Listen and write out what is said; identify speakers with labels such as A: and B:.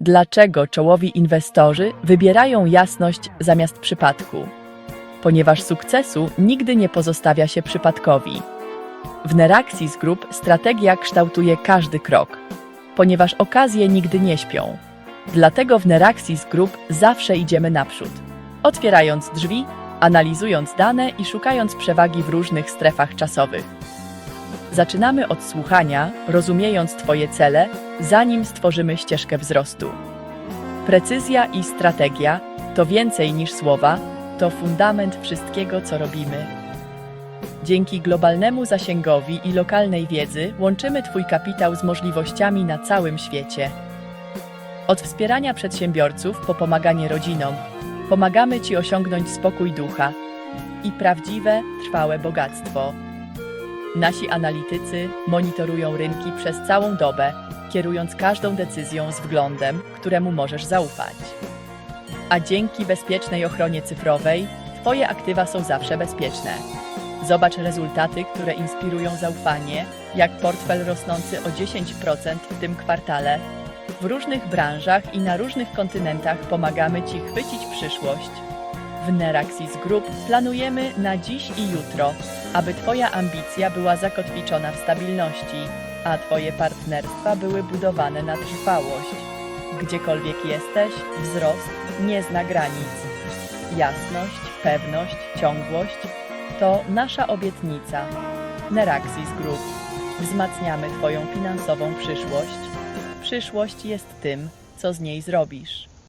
A: Dlaczego czołowi inwestorzy wybierają jasność zamiast przypadku? Ponieważ sukcesu nigdy nie pozostawia się przypadkowi. W Neraxis Group strategia kształtuje każdy krok, ponieważ okazje nigdy nie śpią. Dlatego w Neraxis Group zawsze idziemy naprzód, otwierając drzwi, analizując dane i szukając przewagi w różnych strefach czasowych. Zaczynamy od słuchania, rozumiejąc Twoje cele, zanim stworzymy ścieżkę wzrostu. Precyzja i strategia to więcej niż słowa, to fundament wszystkiego, co robimy. Dzięki globalnemu zasięgowi i lokalnej wiedzy łączymy Twój kapitał z możliwościami na całym świecie. Od wspierania przedsiębiorców po pomaganie rodzinom, pomagamy Ci osiągnąć spokój ducha i prawdziwe, trwałe bogactwo. Nasi analitycy monitorują rynki przez całą dobę, kierując każdą decyzją z wglądem, któremu możesz zaufać. A dzięki bezpiecznej ochronie cyfrowej, Twoje aktywa są zawsze bezpieczne. Zobacz rezultaty, które inspirują zaufanie, jak portfel rosnący o 10% w tym kwartale. W różnych branżach i na różnych kontynentach pomagamy Ci chwycić przyszłość. W Neraxis Group planujemy na dziś i jutro, aby Twoja ambicja była zakotwiczona w stabilności, a Twoje partnerstwa były budowane na trwałość. Gdziekolwiek jesteś, wzrost nie zna granic. Jasność, pewność, ciągłość to nasza obietnica. Neraxis Group. Wzmacniamy Twoją finansową przyszłość. Przyszłość jest tym, co z niej zrobisz.